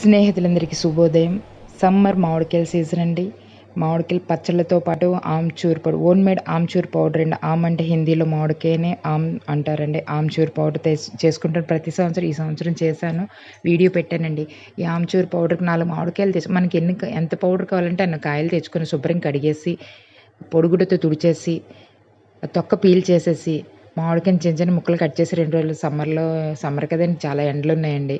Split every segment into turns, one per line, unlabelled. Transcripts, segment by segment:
స్నేహితులందరికీ శుభోదయం. Summer మామిడికాయల season అండి. మామిడికాయలు పచ్చళ్ళతో పాటు amchur powder own made amchur powder అండి. ఆమ్ అంటే హిందీలో మామిడికాయనే ఆమ్ అంటారండి. ఆమ్చూర్ పౌడర్ చేసుకుంటాను. ప్రతి సంవత్సరం ఈ సంవత్సరం చేశాను. వీడియో పెట్టానండి. ఈ ఆమ్చూర్ పౌడర్కి నాలుగు మామిడికాయలు తెచ్చు మనకి ఎన్ని ఎంత పౌడర్ కావాలంటే అన్న కాయలు తెచ్చుకొని శుభ్రం కడిగేసి పొడుగుడతో తుడిచేసి తొక్క పీల్ చేసేసి మామిడికాయని చిన్న చిన్న ముక్కలు కట్ చేసి రెండు రోజులు సమ్మర్లో సమ్మర్ కదండి చాలా ఎండలు ఉన్నాయండి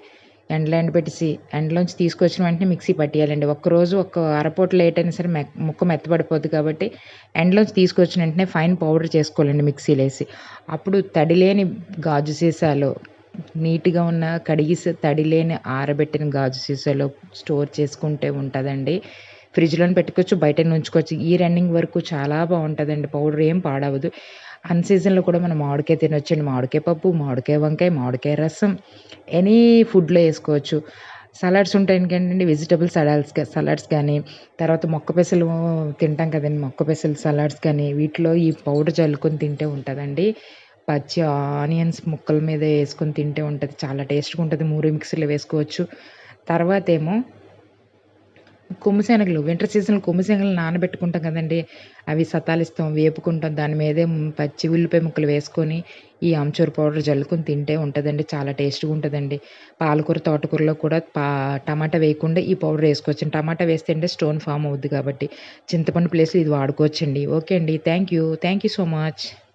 ఎండలో ఎండబెట్టేసి ఎండలోంచి తీసుకొచ్చిన వెంటనే మిక్సీ పట్టేయాలండి. ఒక్కరోజు ఒక్క అరపూట లేట్ అయినా సరే మె ముక్క మెత్తబడిపోద్ది కాబట్టి ఎండలోంచి తీసుకొచ్చిన వెంటనే ఫైన్ పౌడర్ చేసుకోవాలండి మిక్సీలో వేసి అప్పుడు తడి లేని గాజు సీసాలో నీట్గా ఉన్న కడిగిసి తడి లేని ఆరబెట్టిన గాజు సీసాలో స్టోర్ చేసుకుంటే ఉంటుందండి. ఫ్రిడ్జ్లో పెట్టుకోవచ్చు బయట ఉంచుకోవచ్చు ఈ రన్నింగ్ వరకు చాలా బాగుంటుందండి. పౌడర్ ఏం పాడవదు. అన్ సీజన్లో కూడా మనం మామిడికాయ తినొచ్చండి. మామిడికాయ పప్పు మామిడికాయ వంకాయ మామిడికాయ రసం ఎనీ ఫుడ్లో వేసుకోవచ్చు. సలాడ్స్ ఉంటాయి ఏంటంటే వెజిటబుల్ సలాడ్స్ సలాడ్స్ కానీ తర్వాత మొక్క పెసలు తింటాం కదండి మొక్క పెసలు సలాడ్స్ కానీ వీటిలో ఈ పౌడర్ చల్లుకొని తింటే ఉంటుందండి. పచ్చి ఆనియన్స్ ముక్కల మీద వేసుకొని తింటే ఉంటుంది. చాలా టేస్ట్గా ఉంటుంది. మూడు మిక్సీలో వేసుకోవచ్చు. తర్వాత ఏమో కొమ్ముశనగలు వింటర్ సీజన్లో కొమ్ముశనగలు నానబెట్టుకుంటాం కదండి. అవి సతాలిస్తాం వేపుకుంటాం. దాని మీదే పచ్చి ఉల్లిపాయ ముక్కలు వేసుకొని ఈ ఆమ్చూర్ పౌడర్ జల్లుకొని తింటే ఉంటుందండి. చాలా టేస్ట్గా ఉంటుందండి. పాలకూర తోటకూరలో కూడా పా టమాటా వేయకుండా ఈ పౌడర్ వేసుకోవచ్చు. టమాటా వేస్తే అంటే స్టోన్ ఫామ్ అవుద్ది కాబట్టి చింతపండు ప్లేస్లో ఇది వాడుకోవచ్చండి. ఓకే అండి. Thank you. Thank you so much.